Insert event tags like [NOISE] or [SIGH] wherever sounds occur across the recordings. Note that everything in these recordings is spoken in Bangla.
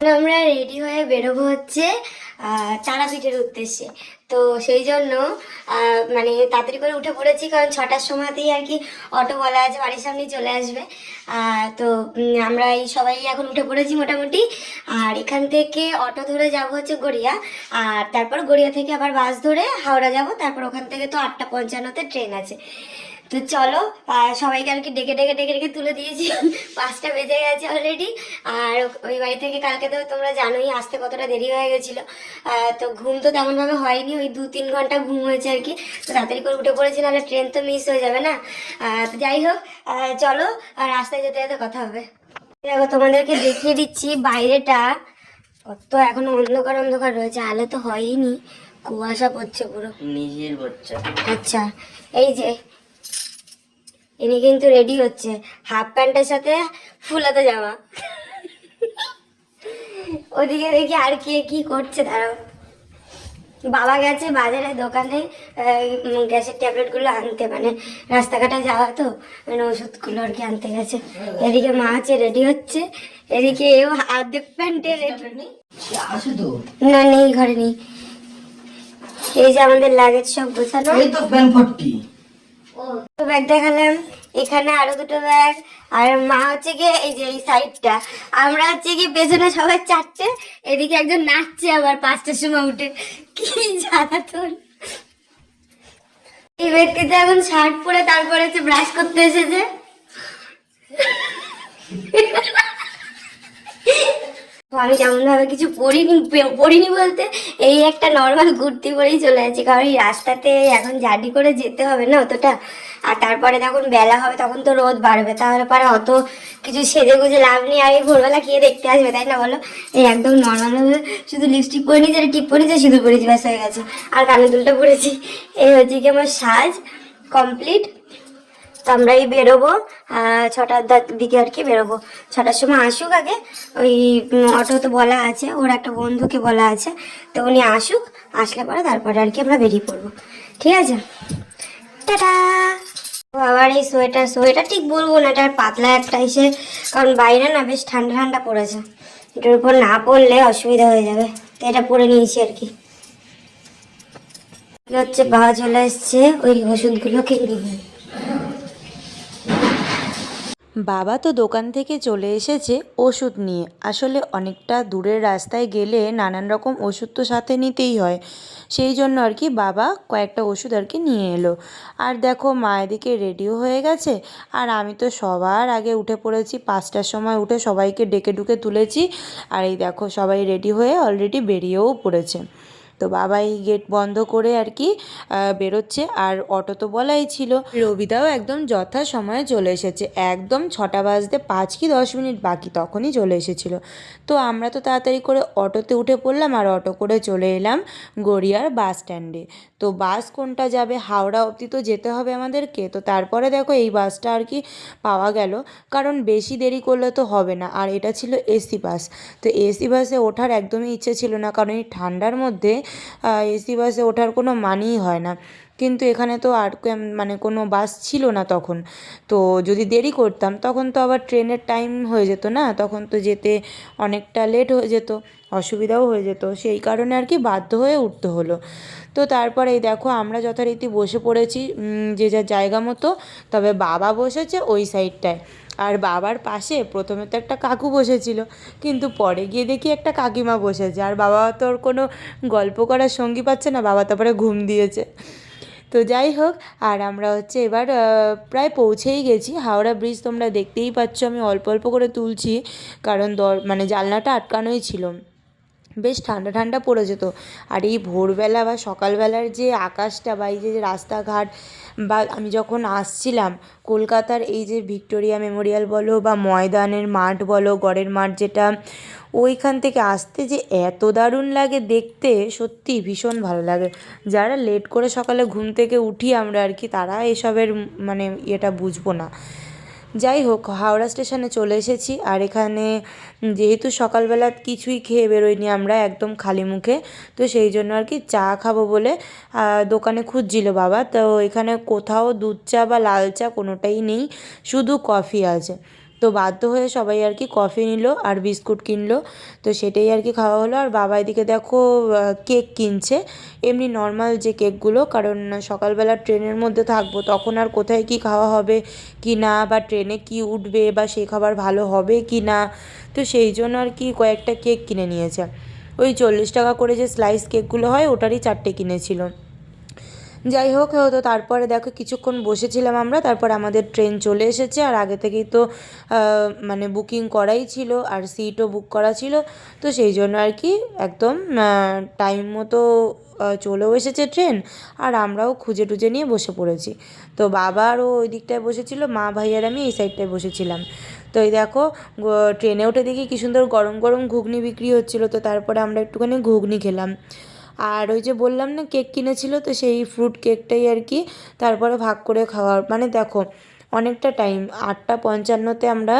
আমরা রেডি হয়ে বেরোবো হচ্ছে। তারাপীঠের উদ্দেশ্যে। তো সেই জন্য মানে তাড়াতাড়ি করে উঠে পড়েছি, কারণ ছটার সময়তেই আর কি অটো বলা আছে, বাড়ির সামনে চলে আসবে। তো আমরা এই সবাই এখন উঠে পড়েছি মোটামুটি। আর এখান থেকে অটো ধরে যাব হচ্ছে গড়িয়া। আর তারপর গড়িয়া থেকে আবার বাস ধরে হাওড়া যাব। তারপর ওখান থেকে তো আটটা পঞ্চান্নতে ট্রেন আছে। তো চলো সবাইকে আর কি ডেকে ডেকে ডেকে ডেকে তুলে দিয়েছি। [LAUGHS] পাঁচটা বেজে গেছে অলরেডি আর ওই বাড়ি থেকে কালকে তো তোমরা জানোই, আসতে কতটা দেরি হয়ে গেছিল। তো ঘুম তো তেমনভাবে হয়নি ওই দু তিন ঘণ্টা ঘুম হয়েছে আর কি। তো তাড়াতাড়ি করে উঠে পড়েছি নাহলে ট্রেন তো মিস হয়ে যাবে না। তো যাই হোক চলো আর রাস্তায় যেতে যেতে কথা হবে। দেখো তোমাদেরকে দেখিয়ে দিচ্ছি বাইরেটা। কত এখনও অন্ধকার অন্ধকার রয়েছে আলো তো হয়নি কুয়াশা পড়ছে পুরো। নিজের বাচ্চা আচ্ছা এই যে ইনি কিন্তু রেডি হচ্ছে হাফ প্যান্টের সাথে ফুলাতে জামা ওদিকে দেখি আর কে কি করছে দাঁড়াও। বাবা গেছে বাজারে দোকানে গ্যাসের ট্যাবলেটগুলো আনতে মানে রাস্তাঘাটে যাওয়া তো মানে ওষুধগুলো আর কি আনতে গেছে। এদিকে মা আছে রেডি হচ্ছে। এদিকে এও অর্ধেক প্যান্টে রেডি না নেই ঘরে নেই। এই যে আমাদের লাগেজ সব গোছানো। এই তো প্যান ফটকি দুটো ব্যাগ দেখালাম। এখানে আরও দুটো ব্যাগ। আর মা হচ্ছে গিয়ে এই যে এই সাইডটা। আমরা হচ্ছে গিয়ে পেছনে সবাই চারটে, এদিকে একজন নাচছে আবার পাঁচটার সময় উঠে। কি জ্বালাতন। এই ব্যক্তিটা এখন শার্ট পরে তারপরে হচ্ছে ব্রাশ করতে এসেছে। আমি যেমন ভাবে কিছু পড়িনি পড়িনি বলতে, এই একটা নর্মাল কুর্তি পরেই চলে যাচ্ছি। কারণ এই রাস্তাতে এখন জার্নি করে যেতে হবে না অতটা। আর তারপরে যখন বেলা হবে, তখন তো রোদ বাড়বে। তাহলে পরে অত কিছু সেজে গুজে লাভ নেই। আর এই ভোরবেলা কে দেখতে আসবে, তাই না বলো? এই একদম নর্মাল ভাবে শুধু লিপস্টিক পরে নিয়েছে টিপ পরে নিয়েছে সিঁদুর পরেছি ব্যাস হয়ে গেছে। আর কানের দুলটা পরেছি। এই হচ্ছে কি আমার সাজ কমপ্লিট তো আমরা এই বেরোবো ছটার দিকে আর কি বেরোবো। ছটার সময় আসুক আগে, ওই অটো তো বলা আছে, ওর একটা বন্ধুকে বলা আছে, তো উনি আসুক, আসলে পরে তারপরে আর কি আমরা বেরিয়ে পড়ব। ঠিক আছে? টাটা! আবার এই সোয়েটার সোয়েটার ঠিক বলব না, এটা পাতলা একটা এসে, কারণ বাইরে না বেশ ঠান্ডা ঠান্ডা পড়েছে। এটার উপর না পড়লে অসুবিধা হয়ে যাবে, তো এটা পরে নিয়েছি আর কি। হচ্ছে, বাবা চলে এসছে, ওই ওষুধগুলো কিনে নিয়ে। বাবা তো দোকান থেকে চলে এসেছে ওষুধ নিয়ে। আসলে অনেকটা দূরের রাস্তায় গেলে নানান রকম ওষুধ তো সাথে নিতেই হয়। সেই জন্য আর কি বাবা কয়েকটা ওষুধ আর কি নিয়ে এলো। আর দেখো মা এদিকে রেডিও হয়ে গেছে। আর আমি তো সবার আগে উঠে পড়েছি, পাঁচটার সময় উঠে সবাইকে ডেকে ডুকে তুলেছি। আর এই দেখো সবাই রেডি হয়ে অলরেডি বেরিয়েও পড়েছে। তো বাবাই গেট বন্ধ করে আর কি বেরোচ্ছে। আর অটো তো বলাই ছিল। রবিদাও একদম যথা সময়ে চলে এসেছে। একদম ছটা বাজতে পাঁচ কি দশ মিনিট বাকি, তখনই চলে এসেছিল। তো আমরা তো তাড়াতাড়ি করে অটোতে উঠে পড়লাম আর অটো করে চলে এলাম গড়িয়ার বাস স্ট্যান্ডে তো বাস কোনটা যাবে? হাওড়া অবধি তো যেতে হবে আমাদেরকে। তো তারপরে দেখো এই বাসটা আর কি পাওয়া গেল। কারণ বেশি দেরি করলে তো হবে না। আর এটা ছিল এসি বাস। তো এসি বাসে ওঠার একদমই ইচ্ছে ছিল না। কারণ এই ঠান্ডার মধ্যে এসি বাসে ওঠার কোনো মানেই হয় না। কিন্তু এখানে তো আর মানে কোনো বাস ছিল না তখন। তো যদি দেরি করতাম, তখন তো আবার ট্রেনের টাইম হয়ে যেত না, তখন তো যেতে অনেকটা লেট হয়ে যেত, অসুবিধাও হয়ে যেত। সেই কারণে আর কি বাধ্য হয়ে উঠতে হলো। তো তারপরে এই দেখো, আমরা যথারীতি বসে পড়েছি যে যার জায়গা মতো, তবে বাবা বসেছে ওই সাইডটায়। আর বাবার পাশে প্রথমে তো একটা কাকু বসেছিল, কিন্তু পরে গিয়ে দেখি একটা কাকিমা বসেছে। আর বাবা তো ওর কোনো গল্প করার সঙ্গী পাচ্ছে না, বাবা তারপরে ঘুম দিয়েছে। তো যাই হোক, আর আমরা হচ্ছে এবার প্রায় পৌঁছেই গেছি। হাওড়া ব্রিজ তোমরা দেখতেই পাচ্ছ, আমি অল্প অল্প করে তুলছি, কারণ দর মানে জানলাটা আটকানোই ছিল। বেশ ঠান্ডা ঠান্ডা পড়ে যেত। আর এই ভোরবেলা বা সকালবেলার যে আকাশটা বা এই যে রাস্তাঘাট বা আমি যখন আসছিলাম, কলকাতার এই যে ভিক্টোরিয়া মেমোরিয়াল বলো বা ময়দানের মাঠ বলো, গড়ের মাঠ যেটা, ওইখান থেকে আসতে যে এত দারুণ লাগে দেখতে, সত্যি ভীষণ ভালো লাগে। যারা লেট করে সকালে ঘুম থেকে উঠি আমরা আর কি, তারা এসবের মানে ইয়েটা বুঝব না। যাই হোক, হাওড়া স্টেশনে চলে এসেছি আর এখানে যেহেতু সকালবেলা কিছুই খেয়ে বেরোইনি আমরা একদম খালি মুখে, তো সেই জন্য আর কি চা খাব বলে দোকানে খুঁজছিল বাবা। তো এখানে কোথাও দুধ চা বা লাল চা কোনোটাই নেই, শুধু কফি আছে। তো বাধ্য হয়ে সবাই আর কি কফি নিল আর বিস্কুট কিনলো। তো সেটাই আর কি খাওয়া হলো। আর বাবা এদিকে দেখো কেক কিনছে। এমনি নর্মাল যে কেকগুলো কারণ সকালবেলা ট্রেনের মধ্যে থাকব, তখন আর কোথায় কি খাওয়া হবে কি না, বা ট্রেনে কি উঠবে, বা সেই খাবার ভালো হবে কি না। তো সেই জন্য আর কি কয়েকটা কেক কিনে নিয়েছে। ওই চল্লিশ টাকা করে যে স্লাইস কেকগুলো হয়, ওটারই চারটে কিনেছিল। যাই হোক তো তারপরে দেখো কিছুক্ষণ বসেছিলাম আমরা, তারপর আমাদের ট্রেন চলে এসেছে, আর আগে থেকেই তো মানে বুকিং করাই ছিল, আর সিটও বুক করা ছিল, তো সেই জন্য আর কি একদম টাইম মতো চলেও এসেছে ট্রেন, আর আমরাও খুঁজে টুজে নিয়ে বসে পড়েছি। তো বাবারও ওই দিকটায় বসেছিল, মা, ভাই আর আমি এই সাইডটায় বসেছিলাম। তো এই দেখো ট্রেনে উঠে দেখি কি সুন্দর গরম গরম ঘুগনি বিক্রি হচ্ছিল, তো তারপরে আমরা একটুখানি ঘুগনি খেলাম। আর ওই যে বললাম না, কেক কিনেছিল তো সেই ফ্রুট কেকটাই আর কি তারপরে ভাগ করে খাওয়ার মানে দেখো অনেকটা টাইম আটটা পঞ্চান্নতে আমরা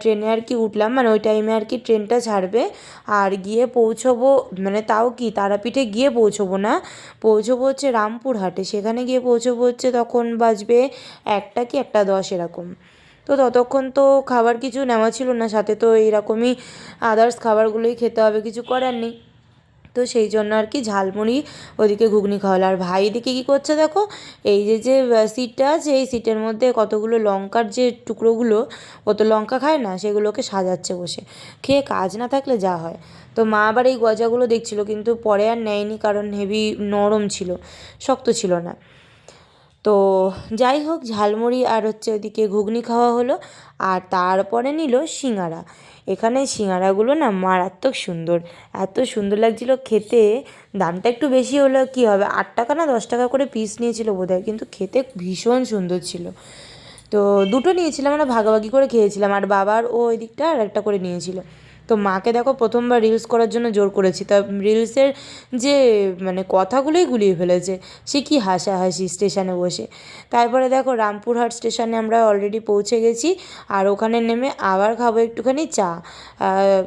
ট্রেনে আর কি উঠলাম মানে ওই টাইমে আর কি ট্রেনটা ছাড়বে। আর গিয়ে পৌঁছবো মানে তাও কি তারাপীঠে গিয়ে পৌঁছবো না, পৌঁছবো হচ্ছে রামপুরহাটে। সেখানে গিয়ে পৌঁছবো হচ্ছে তখন বাজবে একটা কি একটা দশ এরকম। তো ততক্ষণ তো খাবার কিছু নেওয়া ছিল না, সাথে তো এইরকমই আদার্স খাবারগুলোই খেতে হবে, কিছু করার নেই। তো সেই জন্য আর কি ঝালমুড়ি ওদিকে ঘুগনি খাওয়ালো। আর ভাই এদিকে কী করছে দেখো? এই যে যে সিটটা আছে, এই সিটের মধ্যে কতগুলো লঙ্কার যে টুকরোগুলো, ও তো লঙ্কা খায় না, সেগুলোকে সাজাচ্ছে বসে। খেয়ে কাজ না থাকলে যা হয়। তো মা আবার এই গজাগুলো দেখছিল, কিন্তু পরে আর নেয়নি কারণ হেভি নরম ছিল, শক্ত ছিল না। তো যাই হোক, ঝালমুড়ি আর হচ্ছে ওদিকে ঘুগনি খাওয়া হলো। আর তারপরে নিল সিঙ্গারা। এখানে সিঙ্গারাগুলো না মারাত্মক সুন্দর। এত সুন্দর লাগছিল খেতে। দামটা একটু বেশি হলো, কি হবে? আট টাকা না দশ টাকা করে পিস নিয়েছিল বোধহয়, কিন্তু খেতে ভীষণ সুন্দর ছিল। তো দুটো নিয়েছিলাম আমরা ভাগাভাগি করে খেয়েছিলাম। আর বাবার ও ওই দিকটা আর একটা করে নিয়েছিল। তো মাকে দেখো প্রথমবার রিলস করার জন্য জোর করেছি। তা রিলসের যে মানে কথাগুলোই গুলিয়ে ফেলেছে, সে কি হাসাহাসি স্টেশনে বসে। তারপরে দেখো রামপুরহাট স্টেশনে আমরা অলরেডি পৌঁছে গেছি, আর ওখানে নেমে আবার খাব একটুখানি চা।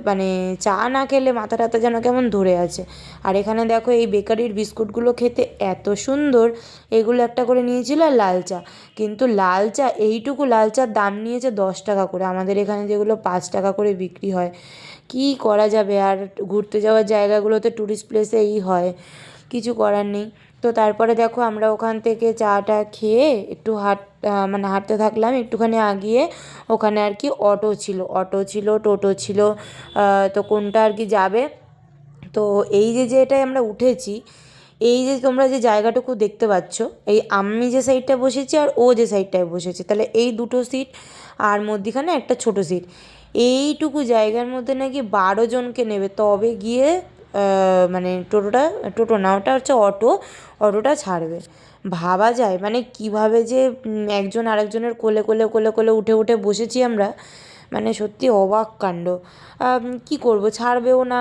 মানে চা না খেলে মাথা টাথা যেন কেমন ধরে আছে। আর এখানে দেখো এই বেকারির বিস্কুটগুলো খেতে এত সুন্দর, এগুলো একটা করে নিয়েছিল আর লাল চা। কিন্তু লাল চা, এইটুকু লাল চার দাম নিয়েছে দশ টাকা করে। আমাদের এখানে যেগুলো পাঁচ টাকা করে বিক্রি হয় কি করা যাবে? আর ঘুরতে যাওয়ার জায়গাগুলোতে ট্যুরিস্ট প্লেসে এই হয়। কিছু করার নেই। তো তারপরে দেখো আমরা ওখান থেকে চাটা খেয়ে একটু হাঁট মানে হাঁটতে থাকলাম। একটুখানি আগিয়ে ওখানে আর কি অটো ছিল। অটো ছিল, টোটো ছিল তো কোনটা আর কি যাবে? তো এই যে যে এটায় আমরা উঠেছি, এই যে তোমরা যে জায়গাটুকু দেখতে পাচ্ছ, এই আমি যে সাইডটায় বসেছি আর ও যে সাইডটায় বসেছে, তাহলে এই দুটো সিট আর মধ্যিখানে একটা ছোট সিট এইটুকু জায়গার মধ্যে নাকি বারো জনকে নেবে। তবে গিয়ে মানে টোটোটা, টোটো না, ওটা হচ্ছে অটো, অটোটা ছাড়বে। ভাবা যায় মানে কীভাবে যে একজন আরেকজনের কোলে কোলে কোলে কোলে উঠে উঠে বসেছি আমরা মানে সত্যি অবাক কাণ্ড। কি করব? ছাড়বেও না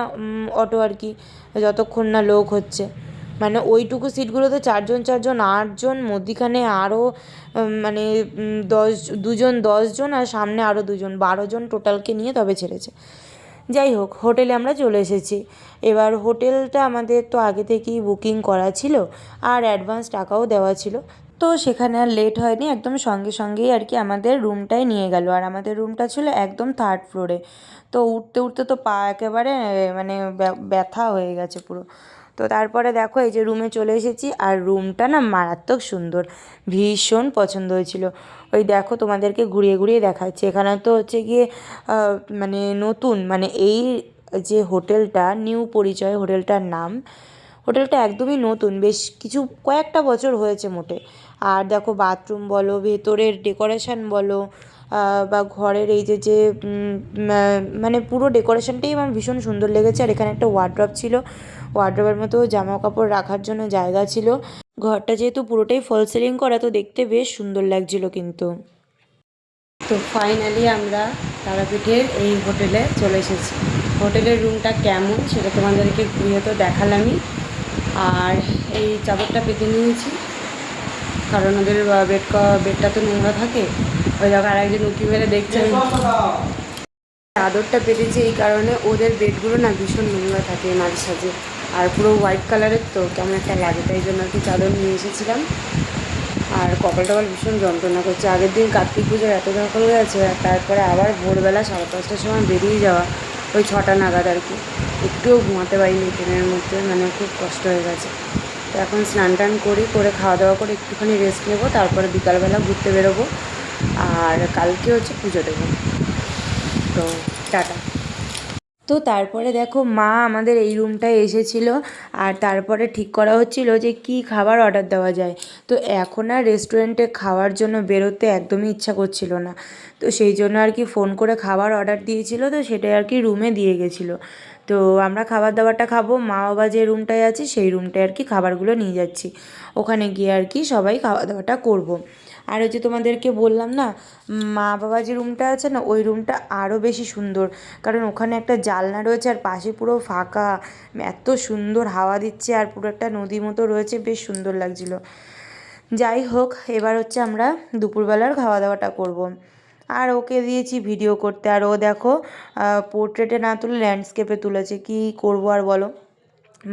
অটো আর কি, যতক্ষণ না লোক হচ্ছে। মানে ওইটুকু সিটগুলোতে চারজন চারজন, আটজন, মধ্যিখানে আরও মানে দশ, দুজন, দশজন আর সামনে আরও দুজন। বারো জন টোটালকে নিয়ে তবে ছেড়েছে। যাই হোক, হোটেলে আমরা চলে এসেছি। এবার হোটেলটা আমাদের তো আগে থেকেই বুকিং করা ছিল আর অ্যাডভান্স টাকাও দেওয়া ছিল। তো সেখানে আর লেট হয়নি, একদম সঙ্গে সঙ্গেই আর কি আমাদের রুমটাই নিয়ে গেল। আর আমাদের রুমটা ছিল একদম থার্ড ফ্লোরে। তো উঠতে উঠতে তো পা একেবারে মানে ব্য- ব্যথা হয়ে গেছে পুরো। তো তারপরে দেখো এই যে রুমে চলে এসেছি আর রুমটা না মারাত্মক সুন্দর, ভীষণ পছন্দ হয়েছিল। ওই দেখো তোমাদেরকে ঘুরিয়ে ঘুরিয়ে দেখাচ্ছি। এখানে তো হচ্ছে গিয়ে মানে নতুন মানে এই যে হোটেলটা নিউ পরিচয় হোটেলটার নাম, হোটেলটা একদমই নতুন, বেশ কিছু কয়েকটা বছর হয়েছে মোটে। আর দেখো বাথরুম বলো, ভেতরের ডেকোরেশন বলো বা ঘরের এই যে যে মানে পুরো ডেকোরেশনটাই আমার ভীষণ সুন্দর লেগেছে। আর এখানে একটা ওয়ার্ড্রপ ছিল। ওয়ার্ড্রপের মতো জামা কাপড় রাখার জন্য জায়গা ছিল। ঘরটা যেহেতু পুরোটাই ফল সিলিং করা, তো দেখতে বেশ সুন্দর লাগছিল কিন্তু। তো ফাইনালি আমরা তারাপীঠের এই হোটেলে চলে এসেছি। হোটেলের রুমটা কেমন সেটা তোমাদেরকে ঘুরিয়ে তো দেখালামই। আর এই চাদরটা পেতে নিয়েছি, কারণ ওদের বেড বেডটা তো নোংরা থাকে। ওই জায়গায় আরেকজন উঁকি মেরে দেখছে। চাদরটা পেতেছি এই কারণে ওদের বেডগুলো না ভীষণ নোংরা থাকে মাঝে সাঝে। আর পুরো হোয়াইট কালারের তো কেমন একটা লাগে, তাই জন্য আর কি চাদর নিয়ে এসেছিলাম। আর কপাল টপাল ভীষণ যন্ত্রণা করছে। আগের দিন কার্তিক পুজোর এত ধকল গেছে, আর তারপরে আবার ভোরবেলা সাড়ে পাঁচটার সময় বেরিয়ে যাওয়া, ওই ছটা নাগাদ আর কি। একটুও ঘুমাতে পারিনি ট্রেনের মধ্যে মানে খুব কষ্ট হয়ে গেছে। তো এখন স্নান টান করি, করে খাওয়া দাওয়া করে একটুখানি রেস্ট নেব, তারপরে বিকালবেলা ঘুরতে বেরোবো। আর কালকে হচ্ছে পুজো দেবো। তো টাটা। তো তারপরে দেখো মা আমাদের এই রুমটায় এসেছিল আর তারপরে ঠিক করা হচ্ছিল যে কি খাবার অর্ডার দেওয়া যায়। তো এখন আর রেস্টুরেন্টে খাওয়ার জন্য বেরোতে একদমই ইচ্ছা করছিল না। তো সেই জন্য আর কি ফোন করে খাবার অর্ডার দিয়েছিল, তো সেটাই আর কি রুমে দিয়ে গেছিল। তো আমরা খাবার দাবারটা খাব মা বাবা যে রুমটায় আছে সেই রুমটায় আর কি খাবারগুলো নিয়ে যাচ্ছি। ওখানে গিয়ে আর কি সবাই খাওয়া দাওয়াটা করব। আর হচ্ছে তোমাদেরকে বললাম না, মা বাবা যে রুমটা আছে না, ওই রুমটা আরও বেশি সুন্দর। কারণ ওখানে একটা জানলা রয়েছে আর পাশে পুরো ফাঁকা। এত সুন্দর হাওয়া দিচ্ছে আর পুরো একটা নদী মতো রয়েছে, বেশ সুন্দর লাগছিল। যাই হোক, এবার হচ্ছে আমরা দুপুরবেলার খাওয়া দাওয়াটা করব। আর ওকে দিয়েছি ভিডিও করতে। আর ও দেখো পোর্ট্রেটে না তুলে ল্যান্ডস্কেপে তুলেছে। কি করব আর বলো?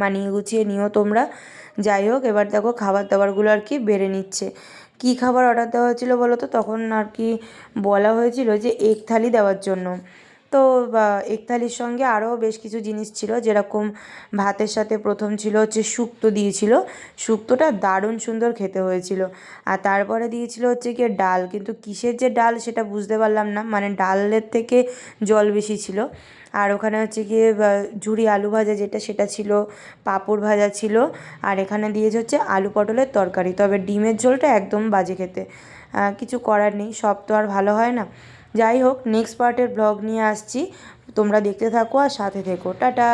মানিয়ে গুছিয়ে নিও তোমরা। যাই হোক, এবার দেখো খাবার দাবারগুলো আর কি বেড়ে নিচ্ছে। কি খাবার অর্ডার দেওয়া হয়েছিল বলো তো? তখন আর কি বলা হয়েছিল যে এক থালি দেওয়ার জন্য। তো এগ থালির সঙ্গে আরও বেশ কিছু জিনিস ছিল। যেরকম ভাতের সাথে প্রথম ছিল হচ্ছে শুক্তো দিয়েছিল। শুক্তোটা দারুণ সুন্দর খেতে হয়েছিল। আর তারপরে দিয়েছিল হচ্ছে গিয়ে ডাল। কিন্তু কিসের যে ডাল সেটা বুঝতে পারলাম না। মানে ডালের থেকে জল বেশি ছিল। আর ওখানে হচ্ছে গিয়ে ঝুড়ি আলু ভাজা যেটা, সেটা ছিল, পাঁপড় ভাজা ছিল, আর এখানে দিয়েছে হচ্ছে আলু পটলের তরকারি। তবে ডিমের ঝোলটা একদম বাজে খেতে। কিছু করার নেই, সব তো আর ভালো হয় না। যাই হোক নেক্সট পার্টের ব্লগ নিয়ে আসছি। তোমরা দেখতে থাকো আর সাথে থেকো। টাটা!